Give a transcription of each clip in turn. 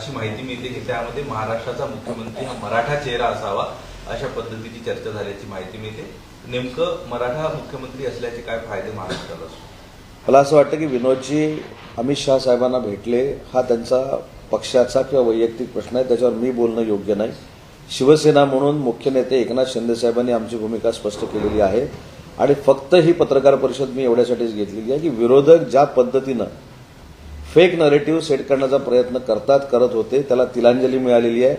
अशी माहिती मिळते की त्यामध्ये महाराष्ट्राचा मुख्यमंत्री हा मराठा चेहरा असावा अशा पद्धतीची चर्चा झाल्याची माहिती मिळते. नेमकं मराठा मुख्यमंत्री असल्याचे काय फायदे महाराष्ट्राला असतो मला असं वाटतं की विनोदजी अमित शहा साहेबांना भेटले हा त्यांचा पक्षाचा किंवा वैयक्तिक प्रश्न आहे त्याच्यावर मी बोलणं योग्य नाही. शिवसेना म्हणून मुख्य नेते एकनाथ शिंदे साहेबांनी आमची भूमिका स्पष्ट केलेली आहे. आणि फक्त ही पत्रकार परिषद मी एवढ्यासाठीच घेतलेली आहे की विरोधक ज्या पद्धतीनं फेक नरेटिव्ह सेट करण्याचा प्रयत्न करतात करत होते. त्याला तिलांजली मिळालेली आहे.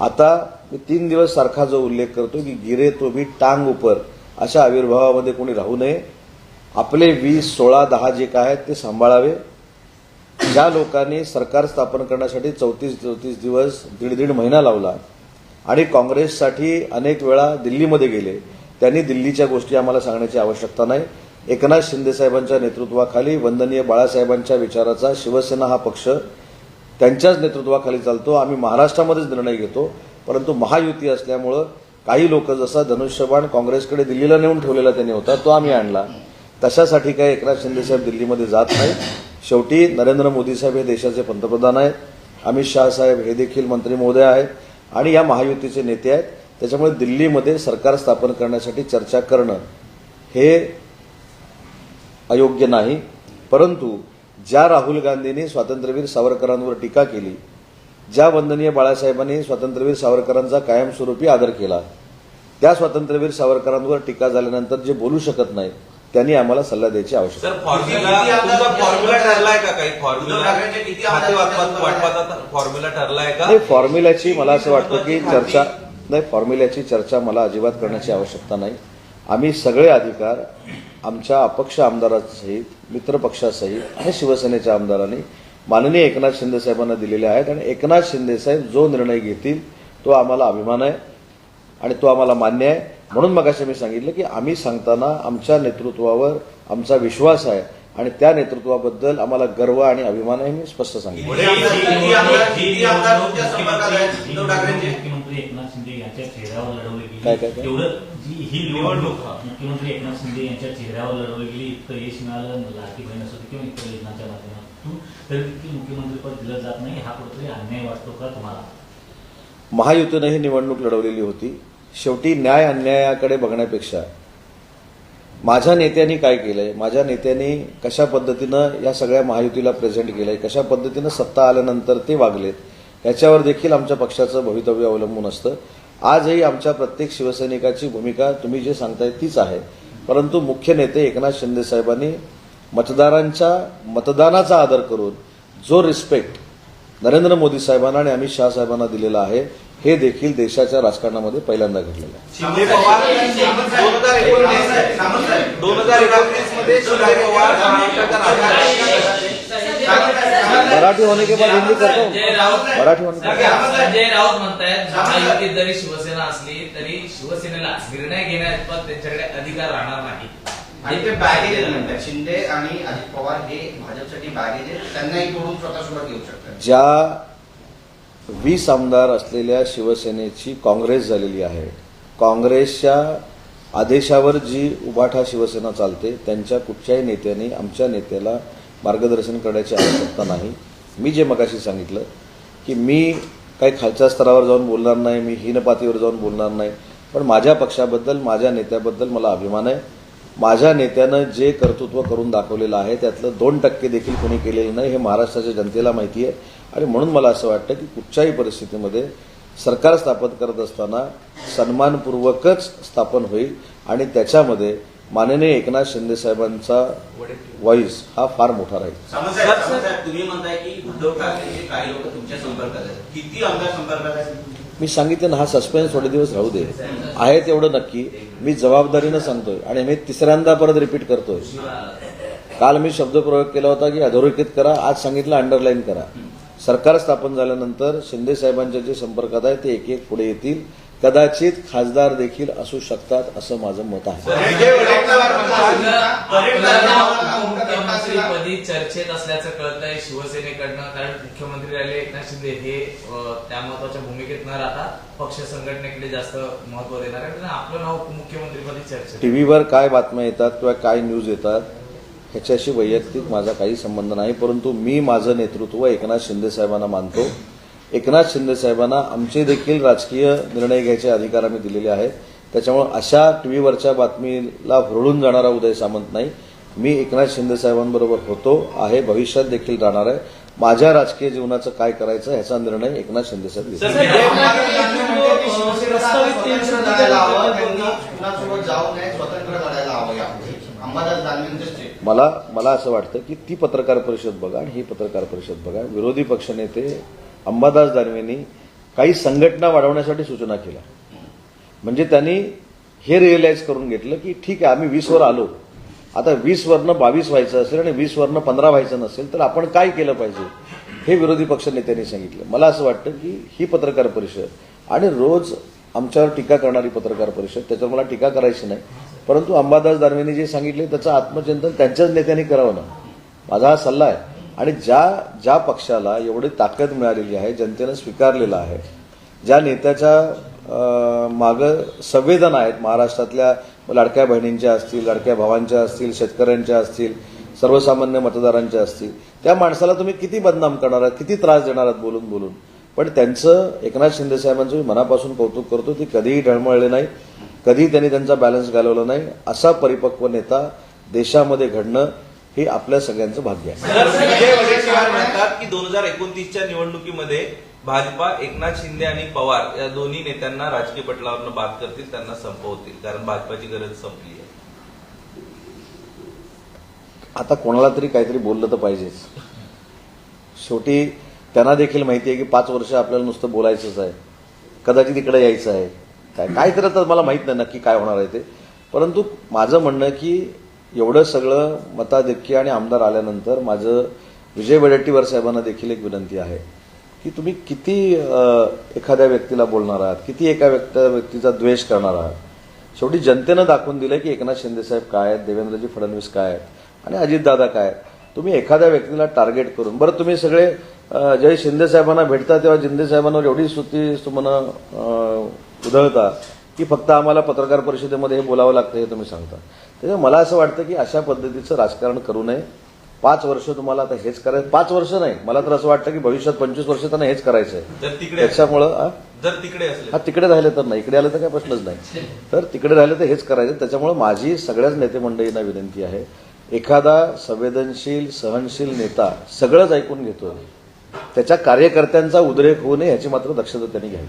आता मी तीन दिवस सारखा जो उल्लेख करतो की गिरे तो भी टांग उपर. अशा आविर्भावामध्ये कोणी राहू नये. आपले वीस सोळा दहा जे काय आहेत ते सांभाळावे. ज्या लोकांनी सरकार स्थापन करण्यासाठी चौतीस चौतीस दिवस दीड दीड महिना लावला आणि काँग्रेससाठी अनेक वेळा दिल्लीमध्ये गेले त्यांनी दिल्लीच्या गोष्टी आम्हाला सांगण्याची आवश्यकता नाही. एकनाथ शिंदे साहेबांच्या नेतृत्वाखाली वंदनीय बाळासाहेबांच्या विचाराचा शिवसेना हा पक्ष त्यांच्याच नेतृत्वाखाली चालतो. आम्ही महाराष्ट्रामध्येच निर्णय घेतो. परंतु महायुती असल्यामुळं काही लोक जसा धनुष्यबाण काँग्रेसकडे दिल्लीला नेऊन ठेवलेला त्यांनी होता तो आम्ही आणला. तशासाठी काय एकनाथ शिंदे साहेब दिल्लीमध्ये जात नाही. शेवटी नरेंद्र मोदी साहेब हे देशाचे पंतप्रधान आहेत. अमित शहा साहेब हे देखील मंत्री महोदय आहेत. आणि या महायुतीचे नेते आहेत. त्याच्यामुळे दिल्लीमध्ये सरकार स्थापन करण्यासाठी चर्चा करणं हे अयोग्य नाही. परंतु ज्या राहुल गांधींनी स्वातंत्र्यवीर सावरकरांवर टीका केली ज्या वंदनीय बाळासाहेबांनी स्वातंत्र्यवीर सावरकरांचा कायमस्वरूपी आदर केला त्या स्वातंत्र्यवीर सावरकरांवर टीका झाल्यानंतर जे बोलू शकत नाहीत त्यांनी आम्हाला सल्ला द्यायची आवश्यकता आहे. सर फॉर्म्युला किती आमदार तुमचा फॉर्म्युला तुमच्या ठरलाय का काही? फॉर्म्युला उद्धव ठाकरेंचे किती आमदार खाते वाटपात तुमच्या वाटपाचा फॉर्म्युला ठरलाय का? नाही फॉर्म्युल्याची मला असं वाटतं की चर्चा नाही फॉर्म्युल्याची चर्चा मला अजिबात करण्याची आवश्यकता नाही. आम्ही सगळे अधिकार आमच्या अपक्ष आमदारासहित मित्रपक्षासहित आणि शिवसेनेच्या आमदारांनी माननीय एकनाथ शिंदे साहेबांना दिलेले आहेत आणि एकनाथ शिंदे साहेब जो निर्णय घेतील तो आम्हाला अभिमान आहे आणि तो आम्हाला मान्य आहे म्हणून मगाशी मी सांगितलं की आम्ही सांगताना आमच्या नेतृत्वावर आमचा विश्वास आहे आणि त्या नेतृत्वाबद्दल आम्हाला गर्व आणि अभिमान आहे मी स्पष्ट सांगितलं काय, काय, ही निवडणूक, मुख्यमंत्री एकनाथ शिंदे यांच्या चेहऱ्यावर लढवली गेली इतकं यश मिळालं लाडकी बहीण असो किंवा इतर योजनांच्या माध्यमातून तरी देखील मुख्यमंत्रीपद दिलं जात नाही. हा कुठेतरी अन्याय वाटतो का तुम्हाला? महायुतीनं ही निवडणूक लढवलेली होती. शेवटी न्याय अन्यायाकडे बघण्यापेक्षा माझ्या नेत्यांनी काय केलंय? माझ्या नेत्यांनी कशा पद्धतीनं या सगळ्या महायुतीला प्रेझेंट केलंय? कशा पद्धतीनं सत्ता आल्यानंतर ते वागलेत? याच्यावर देखील आमच्या पक्षाचं भवितव्य अवलंबून असतं. आजही आमच्या प्रत्येक शिवसैनिकाची भूमिका तुम्ही जे सांगताय तीच आहे. परंतु मुख्य नेते एकनाथ शिंदे साहेबांनी मतदारांच्या मतदानाचा आदर करून जो रिस्पेक्ट नरेंद्र मोदी साहेबांना आणि अमित शहा साहेबांना दिलेला आहे हे देखील देशाच्या राजकारणामध्ये पहिल्यांदा घडलेलं आहे. मराठी होने के बाद हिंदी करतो मराठी होने के बाद। संजय राऊत म्हणतायत महायुतीत जरी शिवसेना असली तरी शिवसेनेला निर्णय घेण्यात त्यांच्याकडे अधिकार राहणार नाही. आणि ते बॅगेज म्हणतात. शिंदे आणि अजित पवार हे भाजपसाठी बॅगेज त्यांनाही तोडून स्वतः सोबत घेऊ शकतात. ज्या वीस आमदार असलेल्या शिवसेनेची काँग्रेस झालेली आहे काँग्रेसच्या आदेशावर जी उभाठा शिवसेना चालते त्यांच्या कुठच्याही नेत्याने आमच्या नेत्याला मार्गदर्शन करण्याची आवश्यकता नाही. मी जे मगाशी सांगितलं की मी काही खालच्या स्तरावर जाऊन बोलणार नाही मी हीनपातीवर जाऊन बोलणार नाही पण माझ्या पक्षाबद्दल माझ्या नेत्याबद्दल मला अभिमान आहे. माझ्या नेत्यानं जे कर्तृत्व करून दाखवलेलं आहे त्यातलं दोन टक्के देखील कोणी केलेलं नाही हे महाराष्ट्राच्या जनतेला माहिती आहे. आणि म्हणून मला असं वाटतं की कुठच्याही परिस्थितीमध्ये सरकार स्थापन करत असताना सन्मानपूर्वकच स्थापन होईल आणि त्याच्यामध्ये माननीय एकनाथ शिंदे साहेबांचा व्हॉइस हा फार मोठा राहील. मी सांगितलं ना हा सस्पेन्स थोडे दिवस राहू दे. आहे तेवढं नक्की. मी जबाबदारीनं सांगतोय आणि मी तिसऱ्यांदा परत रिपीट करतोय. काल मी शब्दप्रयोग केला होता की अधोरेखित करा आज सांगितलं अंडरलाईन करा. सरकार स्थापन झाल्यानंतर शिंदे साहेबांच्या जे संपर्कात आहे ते एक एक पुढे येतील. कदाचित खासदार देखील असू शकतात असं माझं मत आहे. मुख्यमंत्रीपदी चर्चेत असल्याचं कळतंय शिवसेनेकडनं कारण मुख्यमंत्री राहिले एकनाथ शिंदे हे त्या महत्त्वाच्या भूमिकेत न राहता पक्ष संघटनेकडे जास्त महत्त्व देणार आहे आपलं नाव मुख्यमंत्रीपदी चर्चेत टीव्हीवर काय बातम्या येतात किंवा काय न्यूज येतात ह्याच्याशी वैयक्तिक माझा काही संबंध नाही परंतु मी माझं नेतृत्व एकनाथ शिंदे साहेबांना मानतो. एकनाथ शिंदे साहेबांना आमचे देखील राजकीय निर्णय घ्यायचे अधिकार आम्ही दिलेले आहेत त्याच्यामुळे अशा टीव्हीवरच्या बातमीला हुरळून जाणारा उदय सामंत नाही मी एकनाथ शिंदे साहेबांबरोबर होतो आहे भविष्यात देखील राहणार आहे माझ्या राजकीय जीवनाचं काय करायचं ह्याचा निर्णय एकनाथ शिंदे साहेब घेतील. मला मला असं वाटतं की ती पत्रकार परिषद बघा आणि ही पत्रकार परिषद बघा विरोधी पक्षनेते अंबादास दानवेंनी काही संघटना वाढवण्यासाठी सूचना केल्या. म्हणजे त्यांनी हे रिअलाइज करून घेतलं की ठीक आहे आम्ही वीसवर आलो. आता वीसवरनं बावीस व्हायचं असेल आणि वीसवरनं पंधरा व्हायचं नसेल तर आपण काय केलं पाहिजे? हे विरोधी पक्ष नेत्यांनी सांगितलं. मला असं वाटतं की ही पत्रकार परिषद आणि रोज आमच्यावर टीका करणारी पत्रकार परिषद त्याच्यावर मला टीका करायची नाही. परंतु अंबादास दानवेंनी जे सांगितले त्याचं आत्मचिंतन त्यांच्याच नेत्यांनी करावं ना. माझा हा सल्ला आहे. आणि ज्या ज्या पक्षाला एवढी ताकद मिळालेली आहे जनतेनं स्वीकारलेलं आहे ज्या नेत्याच्या मागं संवेदना आहेत महाराष्ट्रातल्या लाडक्या बहिणींच्या असतील लाडक्या भावांच्या असतील शेतकऱ्यांच्या असतील सर्वसामान्य मतदारांच्या असतील त्या माणसाला तुम्ही किती बदनाम करणार आहात किती त्रास देणार आहात बोलून बोलून? पण त्यांचं एकनाथ शिंदे साहेबांचं मी मनापासून कौतुक करतो ती कधीही ढळमळले नाही कधी त्यांनी त्यांचा बॅलन्स घालवला नाही असा परिपक्व नेता देशामध्ये घडणं हे आपल्या सगळ्यांचं भाग्य आहे. सर, विजय वडेट्टीवार म्हणतात की दोन हजार एकोणतीसच्या निवडणुकीमध्ये भाजपा एकनाथ शिंदे आणि पवार या दोन्ही नेत्यांना राजकीय पटलावरनं बाद करतील त्यांना संपवतील कारण भाजपाची गरज संपली आहे. आता कोणाला तरी काहीतरी बोललं तर पाहिजेच. शेवटी त्यांना देखील माहिती आहे की पाच वर्ष आपल्याला नुसतं बोलायचंच आहे. कदाचित इकडे यायचं आहे. काय काय तर मला माहीत नाही नक्की काय होणार आहे ते. परंतु माझं म्हणणं की एवढं सगळं मताधिक्य आणि आमदार आल्यानंतर माझं विजय वडेट्टीवार साहेबांना देखील एक विनंती आहे की तुम्ही किती एखाद्या व्यक्तीला बोलणार आहात किती एका व्यक्ती व्यक्तीचा द्वेष करणार आहात शेवटी जनतेनं दाखवून दिलं की एकनाथ शिंदेसाहेब काय आहेत देवेंद्रजी फडणवीस काय आहेत आणि अजितदादा काय आहेत. तुम्ही एखाद्या व्यक्तीला टार्गेट करून बरं तुम्ही सगळे अ, ज्यावेळी शिंदे साहेबांना भेटता तेव्हा शिंदेसाहेबांवर एवढी स्तुती तुम्हाला उधळता की फक्त आम्हाला पत्रकार परिषदेमध्ये हे बोलावं लागतं हे तुम्ही सांगता त्याच्यामुळे मला असं वाटतं की अशा पद्धतीचं राजकारण करू नये. पाच वर्ष तुम्हाला आता हेच करायचं पाच वर्ष नाही मला तर असं वाटतं की भविष्यात पंचवीस वर्ष त्यांना हेच करायचं आहे त्याच्यामुळं? जर तिकडे असले. हा तिकडे राहिले तर नाही इकडे आलं तर काय प्रश्नच नाही. तर तिकडे राहिले तर हेच करायचं त्याच्यामुळे माझी सगळ्याच नेते मंडळींना विनंती आहे एखादा संवेदनशील सहनशील नेता सगळंच ऐकून घेतो त्याच्या कार्यकर्त्यांचा उद्रेक होऊ नये याची मात्र दक्षता त्यांनी घ्यावी.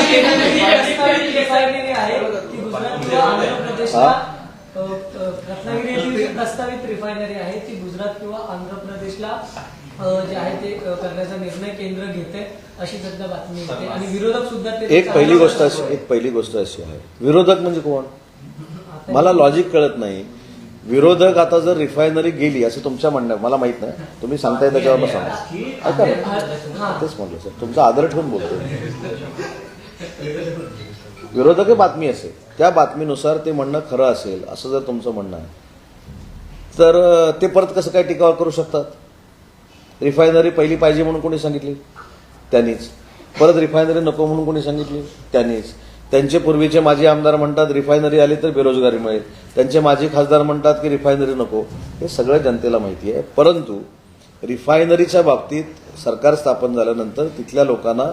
रत्नागिरी रिफायनरी आहे ती गुजरात किंवा आंध्र प्रदेशला जी प्रस्तावित रिफायनरी आहे ती गुजरात किंवा आंध्र प्रदेशला अ, जे आहे ते अ, करण्याचा निर्णय केंद्र घेते अशी सध्या बातमी येते. आणि विरोधक सुद्धा एक पहिली गोष्ट अशी एक पहिली गोष्ट अशी आहे. विरोधक म्हणजे कोण? मला लॉजिक कळत नाही. विरोधक आता जर रिफायनरी गेली असं तुमच्या म्हणणं आहे. मला माहीत नाही. तुम्ही सांगताय त्याच्यावर सांगा. ऐका ना. तेच म्हटलं सर. तुमचा आदर ठेवून बोलतो विरोधक बातमी असेल. त्या बातमीनुसार ते म्हणणं खरं असेल असं जर तुमचं म्हणणं आहे. तर ते परत कसं काय टिकाव करू शकतात? रिफायनरी पहिली पाहिजे म्हणून कोणी सांगितली? त्यांनीच. परत रिफायनरी नको म्हणून कोणी सांगितली? त्यांनीच. त्यांचे पूर्वीचे माजी आमदार म्हणतात रिफायनरी आली तर बेरोजगारी मिळेल. त्यांचे माजी खासदार म्हणतात की रिफायनरी नको. हे सगळं जनतेला माहिती आहे. परंतु रिफायनरीच्या बाबतीत सरकार स्थापन झाल्यानंतर तिथल्या लोकांना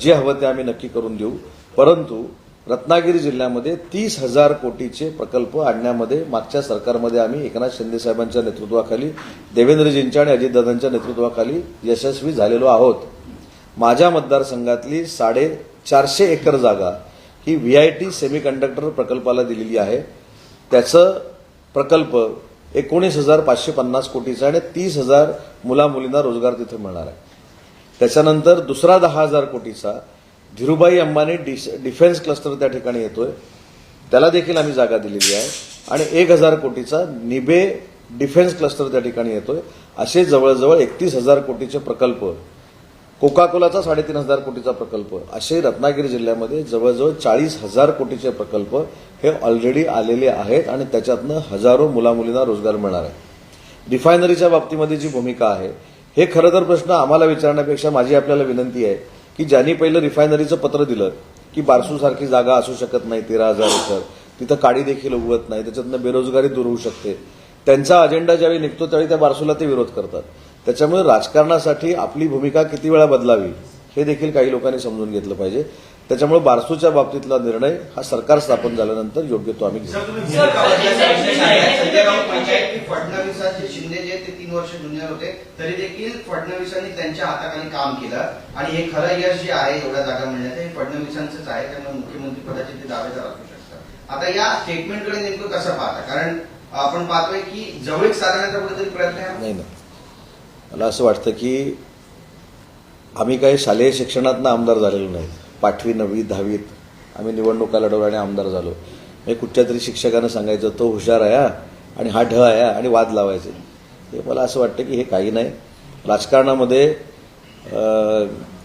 जे हवं ते आम्ही नक्की करून देऊ. परंतु रत्नागिरी जिल्ह्यामध्ये तीस हजार कोटीचे प्रकल्प आणण्यामध्ये मागच्या सरकारमध्ये आम्ही एकनाथ शिंदे साहेबांच्या नेतृत्वाखाली देवेंद्रजींच्या आणि अजितदादांच्या नेतृत्वाखाली यशस्वी झालेलो आहोत. माझ्या मतदारसंघातली साडे चारशे एकर जागा ही व्ही आय टी सेमीकंडक्टर प्रकल्पाला दिलेली आहे. त्याचं प्रकल्प एकोणीस हजार पाचशे पन्नास कोटीचा आणि तीस हजार मुलामुलींना रोजगार तिथे मिळणार आहे. त्याच्यानंतर दुसरा दहा हजार कोटीचा धीरुभाई अंबानी डिस डिफेन्स क्लस्टर त्या ठिकाणी येतोय. त्याला देखील आम्ही जागा दिलेली आहे. आणि एक हजार कोटीचा निबे डिफेन्स क्लस्टर त्या ठिकाणी येतोय. असे जवळजवळ एकतीस हजार कोटीचे प्रकल्प कोका कोलाचा साडेतीन हजार कोटीचा प्रकल्प असे रत्नागिरी जिल्ह्यामध्ये जवळजवळ चाळीस हजार कोटीचे प्रकल्प हे ऑलरेडी आलेले आहेत आणि त्याच्यातनं हजारो मुलामुलींना रोजगार मिळणार आहे. रिफायनरीच्या बाबतीमध्ये जी भूमिका आहे हे खरं तर प्रश्न आम्हाला विचारण्यापेक्षा माझी आपल्याला विनंती आहे की ज्यांनी पहिलं रिफायनरीचं पत्र दिलं की बारसूसारखी जागा असू शकत नाही तेरा हजार एकर तिथं काडी देखील उगवत नाही त्याच्यातनं बेरोजगारी दूर होऊ शकते त्यांचा अजेंडा ज्यावेळी निघतो त्यावेळी त्या बारसूला ते विरोध करतात. त्याच्यामुळे राजकारणासाठी आपली भूमिका किती वेळा बदलावी हे देखील काही लोकांनी समजून घेतलं पाहिजे. त्याच्यामुळे बारसूच्या बाबतीतला निर्णय हा सरकार स्थापन झाल्यानंतर योग्य तो आम्ही फडणवीसांचे शिंदे जे ते तीन वर्ष ज्युनियर होते तरी देखील फडणवीसांनी त्यांच्या हाताखाली काम केलं आणि हे खरं यश जे आहे एवढ्या जागा मिळण्याचं हे फडणवीसांचंच आहे त्यामुळे मुख्यमंत्री पदाचे ते दावेदार असू शकतात. आता या स्टेटमेंटकडे नेमकं कसं पाहता? कारण आपण पाहतोय की जवळीक साधण्याचा कुठेतरी प्रयत्न नाही. मला असं वाटतं की आम्ही काही शालेय शिक्षणातनं आमदार झालेलो नाही. पाठवी नववी दहावीत आम्ही निवडणुका लढवल्या आणि आमदार झालो. म्हणजे कुठच्या तरी शिक्षकानं सांगायचं तो हुशार आहे आणि हा ढ आहे आणि वाद लावायचे. हे मला असं वाटतं की हे काही नाही. राजकारणामध्ये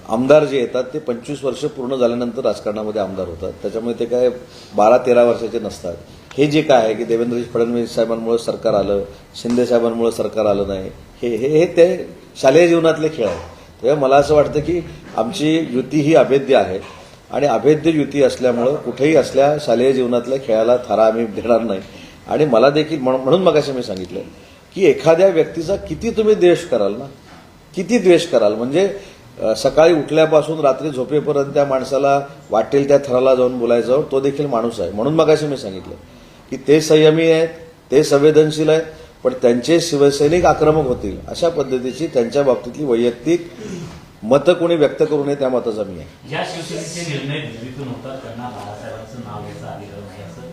आमदार जे येतात ते पंचवीस वर्ष पूर्ण झाल्यानंतर राजकारणामध्ये आमदार होतात. त्याच्यामुळे ते काय बारा तेरा वर्षाचे नसतात. हे जे काय आहे की देवेंद्र फडणवीस साहेबांमुळे सरकार आलं शिंदे साहेबांमुळे सरकार आलं नाही हे हे हे ते शालेय जीवनातले खेळ आहेत. तेव्हा मला असं वाटतं की आमची युती ही अभेद्य आहे आणि अभेद्य युती असल्यामुळं कुठेही असल्या शालेय जीवनातल्या खेळाला थारा आम्ही देणार नाही. आणि मला देखील म्हणून मग मी सांगितलं की एखाद्या व्यक्तीचा किती तुम्ही द्वेष कराल ना किती द्वेष कराल? म्हणजे सकाळी उठल्यापासून रात्री झोपेपर्यंत त्या माणसाला वाटेल त्या थराला जाऊन बोलायचं तो देखील माणूस आहे. म्हणून मग मी सांगितलं. की ते संयमी आहेत ते संवेदनशील आहेत पण त्यांचे शिवसैनिक आक्रमक होतील. अशा पद्धतीची त्यांच्या बाबतीतली वैयक्तिक मतं कोणी व्यक्त करू नये त्या मताचा मी आहे. ज्या शिवसेनेचे निर्णय दिल्लीतून होतात त्यांना बाळासाहेबांचं नाव आलेलं नाही असं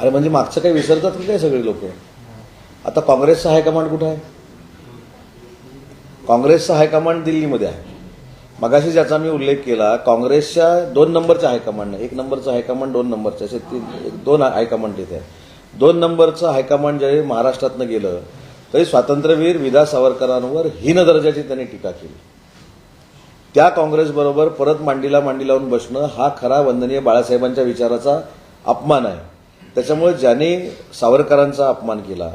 अरे म्हणजे मागचं काही विसरतात की काय सगळे लोक? आता काँग्रेसचा हायकमांड कुठं आहे? काँग्रेसचा हायकमांड दिल्लीमध्ये आहे. मगाशी ज्याचा मी उल्लेख केला काँग्रेसच्या दोन नंबरच्या हायकमांड एक नंबरचं हायकमांड दोन नंबरचं असे तीन दोन हायकमांड तिथे. आहे दोन नंबरचं हायकमांड ज्यावेळी महाराष्ट्रातनं गेलं तरी स्वातंत्र्यवीर विदा सावरकरांवर हीन दर्जाची त्यांनी टीका केली. त्या काँग्रेसबरोबर परत मांडीला मांडी लावून बसणं हा खरा वंदनीय बाळासाहेबांच्या विचाराचा अपमान आहे. त्याच्यामुळे ज्यांनी सावरकरांचा अपमान केला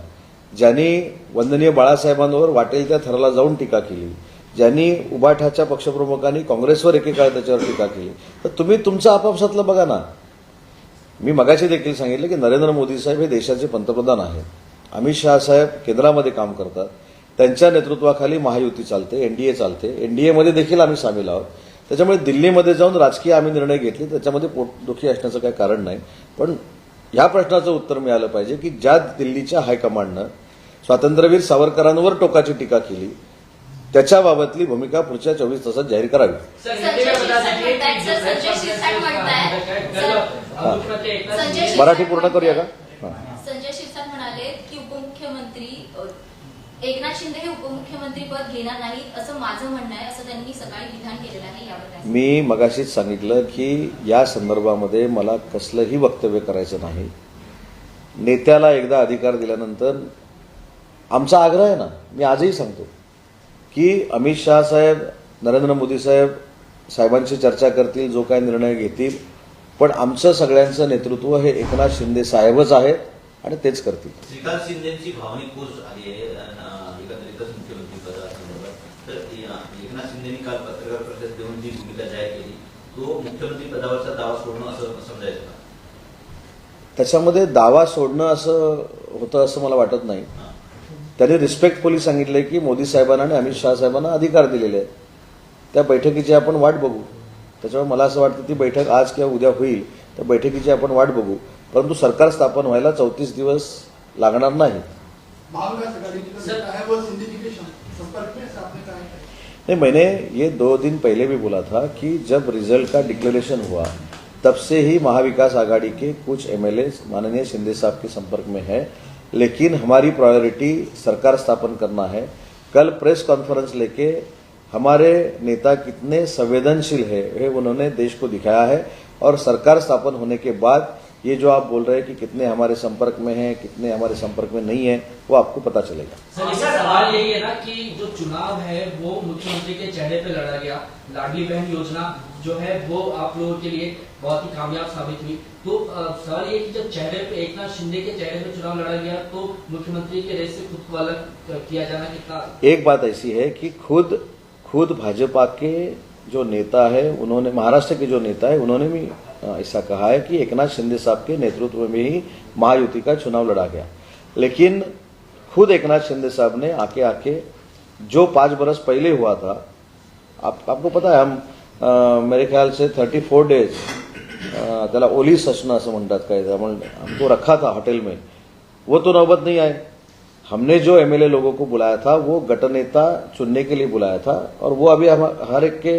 ज्यांनी वंदनीय बाळासाहेबांवर वाटेल त्या थराला जाऊन टीका केली ज्यांनी उभाठाच्या पक्षप्रमुखांनी काँग्रेसवर एकेकाळ त्याच्यावर टीका केली. तर तुम्ही तुमचं आपापसातलं बघा ना. मी मगाशी देखील सांगितलं की नरेंद्र मोदी साहेब हे देशाचे पंतप्रधान आहेत. अमित शहा साहेब केंद्रामध्ये काम करतात. त्यांच्या नेतृत्वाखाली महायुती चालते एनडीए चालते. एनडीएमध्ये देखील आम्ही सामील आहोत. त्याच्यामुळे दिल्लीमध्ये जाऊन राजकीय आम्ही निर्णय घेतले. त्याच्यामध्ये पोटदुखी असण्याचं काही कारण नाही. पण ह्या प्रश्नाचं उत्तर मिळालं पाहिजे की ज्या दिल्लीच्या हायकमांडनं स्वातंत्र्यवीर सावरकरांवर टोकाची टीका केली त्याच्याबाबतली भूमिका पुढच्या चोवीस तासात जाहीर करावी मराठी पूर्ण करूया का हां संजय शिरसाट म्हणाले की उपमुख्यमंत्री एकनाथ शिंदे हे उपमुख्यमंत्री पद घेणार नाहीत असं माझं म्हणणं आहे असं त्यांनी सकाळी विधान केलेलं आहे मी मगाशीच सांगितलं की या संदर्भामध्ये मला कसलंही वक्तव्य करायचं नाही नेत्याला एकदा अधिकार दिल्यानंतर आमचा आग्रह आहे ना मी आजही सांगतो की अमित शहा साहेब नरेंद्र मोदी साहेब साहेबांशी चर्चा करतील जो काय निर्णय घेतील. पण आमचं सगळ्यांचं नेतृत्व हे एकनाथ शिंदे साहेबच आहेत आणि तेच करतील. श्रीकांत शिंदेची भावनिक कूच आली आहे एकंदरीतच तर एकनाथ शिंदेनी काल पत्रकार परिषद देऊन जी भूमिका जाहीर केली तो मुख्यमंत्री पदावरचा दावा सोडणं असं समजायचं त्याच्यामध्ये दावा सोडणं असं होतं असं मला वाटत नाही. त्यांनी रिस्पेक्टफुली सांगितलं की मोदी साहेबांना आणि अमित शहा साहेबांना अधिकार दिलेले आहेत. त्या बैठकीची आपण वाट बघू. त्याच्यामुळे मला असं वाटतं ती बैठक आज किंवा उद्या होईल त्या बैठकीची आपण वाट बघू. परंतु सरकार स्थापन व्हायला चौतीस दिवस लागणार नाही. नहीं मैंने ये दो दिन पहले भी बोला था कि जब रिजल्ट का डिक्लेरेशन हुआ तब से ही महाविकास आघाड़ी के कुछ एमएलए माननीय शिंदे साहब के संपर्क में है। लेकिन हमारी प्रायोरिटी सरकार स्थापन करना है। कल प्रेस कॉन्फ्रेंस लेके हमारे नेता कितने संवेदनशील है वे उन्होंने देश को दिखाया है और सरकार स्थापन होने के बाद ये जो आप बोल रहे हैं कि कितने हमारे संपर्क में हैं कितने हमारे संपर्क में नहीं है वो आपको पता चलेगा। सर इसका सवाल यही है ना कि जो चुनाव है वो मुख्यमंत्री के चेहरे पे लड़ा गया। लाडली बहन योजना जो है वो आप लोगों के लिए बहुत ही कामयाब साबित हुई। तो सवाल ये कि जब चेहरे पे एकनाथ शिंदे के चेहरे पे चुनाव लड़ा गया तो मुख्यमंत्री के रेस से खुद को अलग किया जाना कितना एक बात ऐसी है कि खुद खुद भाजपा के जो नेता है उन्होंने महाराष्ट्र के जो नेता है उन्होंने भी ऐसा कहा है कि एकनाथ शिंदे साहब के नेतृत्व में ही महायुति का चुनाव लड़ा गया। लेकिन खुद एकनाथ शिंदे साहब ने आके आके जो पाँच बरस पहले हुआ था आप आपको पता है हम अं, मेरे ख्याल से थर्टी फोर डेज़ त्याला ओली सचना असं म्हणतात काय हमको रखा था होटल में वो तो नौबत नहीं आए। हमने जो एमएलए लोगों को बुलाया था, वो गट नेता चुनने के लिए बुलाया था और वो अभी हम, हर एक के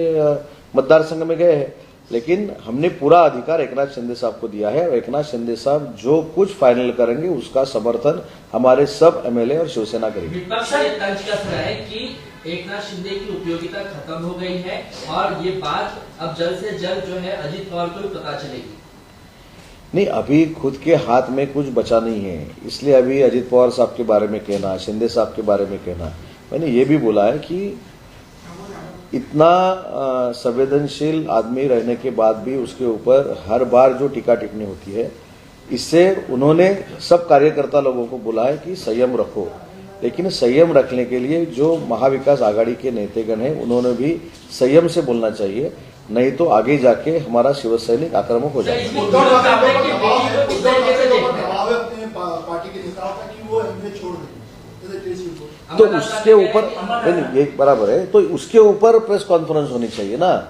मतदार संघ में गए हैं। लेकिन हमने पूरा अधिकार एकनाथ शिंदे साहब को दिया है और एकनाथ शिंदे साहब जो कुछ फाइनल करेंगे, उसका समर्थन हमारे सब एमएलए और शिवसेना करेगी। विपक्ष रहा है कि एकनाथ शिंदे की उपयोगिता खत्म हो गई है और ये बात अब जल्द से जल्द जो है अजित पवार को भी पता चलेगी। नहीं, अभी खुद के हाथ में कुछ बचा नहीं है। इसलिए अभी अजित पवार साहब के बारे में कहना, शिंदे साहब के बारे में कहना। मैंने ये भी बोला है कि इतना संवेदनशील आदमी रहने के बाद भी उसके ऊपर हर बार जो टीका टिप्पणी होती है, इससे उन्होंने सब कार्यकर्ता लोगों को बोला है कि संयम रखो। लेकिन संयम रखने के लिए जो महाविकास आघाड़ी के नेतेगण हैं, उन्होंने भी संयम से बोलना चाहिए। नहीं तो आगे जाके हमारा शिवसैनिक आक्रामक हो जाएगा। इसमें उद्धव विरोध ठाकरे ठाकरे को की दबाव बीवी को है किस उद्धव तरीके से देखते ठाकरे को हैं? दबाव है अपने पा- पार्टी के नेताओं का कि वो एमपी छोड़ दें जैसे केसी को। तो अमरनाथ उसके यात्रा ऊपर के- नहीं, नहीं, ये बराबर है। तो उसके ऊपर प्रेस कॉन्फ्रेंस होनी चाहिए ना।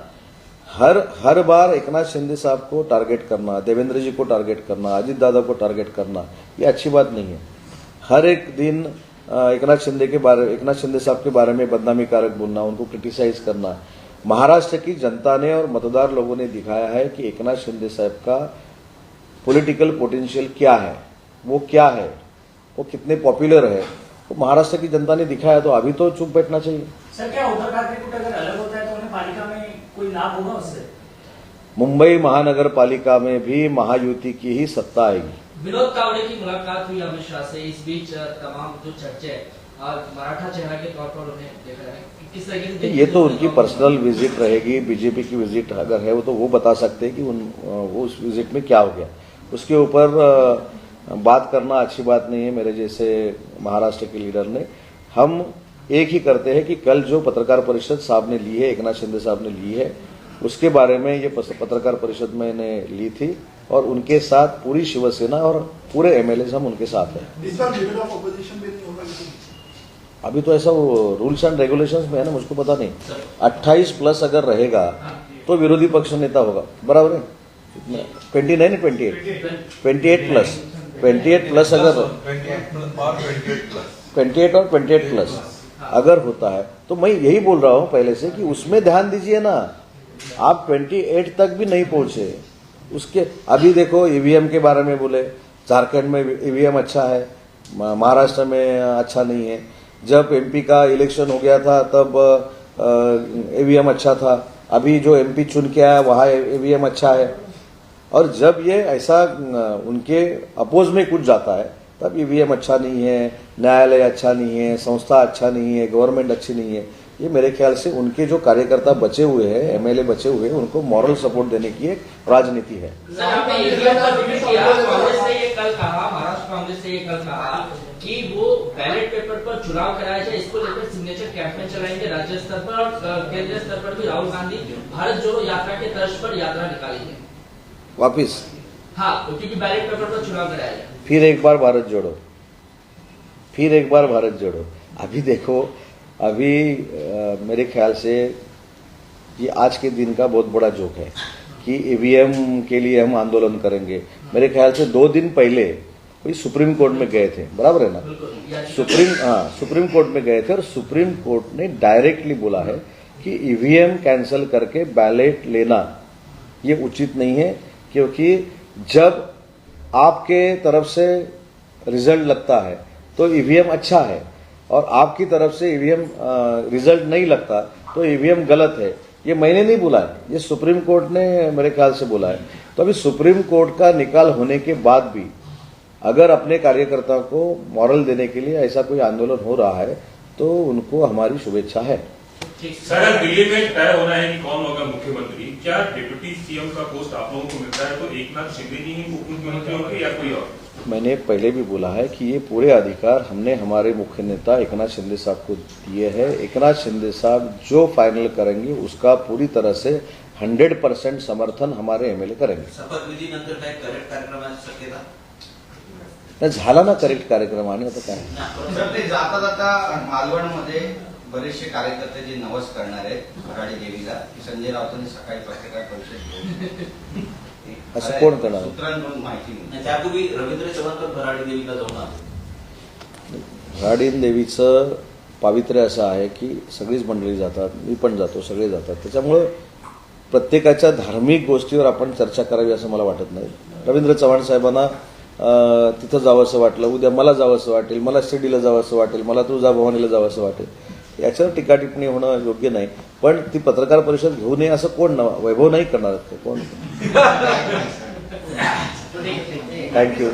हर हर बार एकनाथ शिंदे साहब को टारगेट करना देवेंद्र जी को टारगेट करना अजित दादा को टारगेट करना ये अच्छी बात नहीं है। हर एक दिन अ, एकनाथ शिंदे के बारे एकनाथ शिंदे साहब के बारे में बदनामी कारक बोलना उनको क्रिटिसाइज करना महाराष्ट्र की जनता ने और मतदार लोगों ने दिखाया है कि एकनाथ शिंदे साहब का पॉलिटिकल पोटेंशियल क्या है? वो क्या है? वो कितने पॉपुलर है? वो महाराष्ट्र की जनता ने दिखाया तो अभी तो चुप बैठना चाहिए। सर क्या उद्धव ठाकरे अगर अलग होता है तो उन्हें पालिका में कोई लाभ होगा उससे? मुंबई महानगर पालिका में भी महायुति की ही सत्ता आएगी। विनोद तावड़े की मुलाकात हुई अमित शाह से। इस बीच तमाम जो चर्चे है मराठा चेहरा के तौर पर उन्हें देखा है किस तरीके से ये तो उनकी पर्सनल विज़िट रहेगी बीजेपी की विज़िट अगर है वो तो वो बता सकते हैं कि उन वो उस विज़िट में क्या हो गया। उसके ऊपर बात करना अच्छी बात नहीं है मेरे जैसे महाराष्ट्र के लीडर ने। हम एक ही करते हैं कि कल जो पत्रकार परिषद साहब ने ली है एकनाथ शिंदे साहब ने ली है उसके बारे में ये पत्रकार परिषद मैंने ली थी और उनके साथ पूरी शिवसेना और पूरे एमएलए हम उनके साथ हैं। अभी तो ऐसा वो रूल्स एंड रेगुलेशंस में है ना, मुझको पता नहीं। 28 प्लस अगर रहेगा तो विरोधी पक्ष नेता होगा। बराबर है? Twenty nine twenty eight twenty eight plus twenty eight plus अगर ट्वेंटी एट और ट्वेंटी एट प्लस अगर होता है तो मैं यही बोल रहा हूँ पहले से कि उसमें ध्यान दीजिए ना। आप 28 तक भी नहीं पहुँचे। उसके अभी देखो ईवीएम के बारे में बोले। झारखंड में ईवीएम अच्छा है। महाराष्ट्र में अच्छा नहीं है। जब एमपी का इलेक्शन हो गया था, तब ईवीएम अच्छा था। अभी जो एमपी चुन के आया, वहाँ ईवीएम अच्छा है। और जब ये ऐसा उनके अपोज में कुछ जाता है, तब ईवीएम अच्छा नहीं है, न्यायालय अच्छा नहीं है, संस्था अच्छा नहीं है गवर्नमेंट अच्छी नहीं है। ये मेरे ख्याल से उनके जो कार्यकर्ता बचे हुए हैं एमएलए बचे हुए हैं, उनको मॉरल सपोर्ट देने की एक राजनीति है। का वो बैलेट पेपर पर चुनाव कराया जाए इसको लेकर सिग्नेचर कैंपेन चलाएँगे राज्य स्तर पर और केंद्रीय स्तर पर भी राहुल गांधी भारत जोड़ो यात्रा के तर्ज पर यात्रा निकालेंगे। वापिस। हाँ क्योंकि बैलेट पेपर पर चुनाव कराया जाए। फिर एक बार भारत जोड़ो। फिर एक बार भारत जोड़ो। अभी देखो अभी अ, मेरे ख्याल से ये आज के दिन का बहुत बड़ा जोक है कि ईवीएम के लिए हम आंदोलन करेंगे। मेरे ख्याल से दो दिन पहले कोई सुप्रीम कोर्ट में गए थे बराबर है ना? सुप्रीम हाँ सुप्रीम कोर्ट में गए थे और सुप्रीम कोर्ट ने डायरेक्टली बोला है कि ईवीएम कैंसिल करके बैलेट लेना ये उचित नहीं है क्योंकि जब आपके तरफ़ से रिज़ल्ट लगता है तो ईवीएम अच्छा है और आपकी तरफ़ से ईवीएम रिज़ल्ट नहीं लगता तो ईवीएम गलत है। ये मैंने नहीं बोला है ये सुप्रीम कोर्ट ने मेरे ख्याल से बोला है। तो अभी सुप्रीम कोर्ट का निकाल होने के बाद भी अगर अपने कार्यकर्ताओं को मॉरल देने के लिए ऐसा कोई आंदोलन हो रहा है तो उनको हमारी शुभेच्छा है। सर दिल्ली में तय होना है कि कौन होगा मुख्यमंत्री। क्या डिप्यूटी सीएम का पोस्ट आप लोगों को मिलता है? तो एक नाथ शिंदे जी ही मुख्यमंत्री होंगे या कोई और? मैंने पहले भी बोला है कि ये पूरे अधिकार हमने हमारे मुख्य नेता एकनाथ शिंदे साहब को दिए हैं। एकनाथ शिंदे साहब जो फाइनल करेंगे उसका पूरी तरह से हंड्रेड परसेंट समर्थन हमारे एमएलए करेंगे। शपथविधी नंतर काय करेक्ट कार्यक्रमाची शक्यता नाही झाला ना करेक्ट कार्यक्रम आणि आता काय? जाता जाता मालवणमध्ये बरेचसे कार्यकर्ते जे नवस करणार आहेत भराडी देवीला की संजय राऊतांनी सकाळी पत्रकार परिषद असं कोण करणार? सूत्रांकडून माहिती त्यापूर्वी रवींद्र चव्हाण तर भराडी देवीला जाऊन राडीन देवीचं पावित्र्य असं आहे की सगळीच मंडळी जातात मी पण जातो सगळे जातात. त्याच्यामुळं प्रत्येकाच्या धार्मिक गोष्टीवर आपण चर्चा करावी असं मला वाटत नाही. रवींद्र चव्हाण साहेबांना तिथं जावंसं वाटलं. उद्या मला जावंसं वाटेल मला शिर्डीला जावंसं वाटेल मला तुळजाभवानीला जावंसं वाटेल. याच्यावर टीका टिप्पणी होणं योग्य नाही. पण ती पत्रकार परिषद घेऊ नये असं कोण न वैभव नाही करणार? कोण? थँक्यू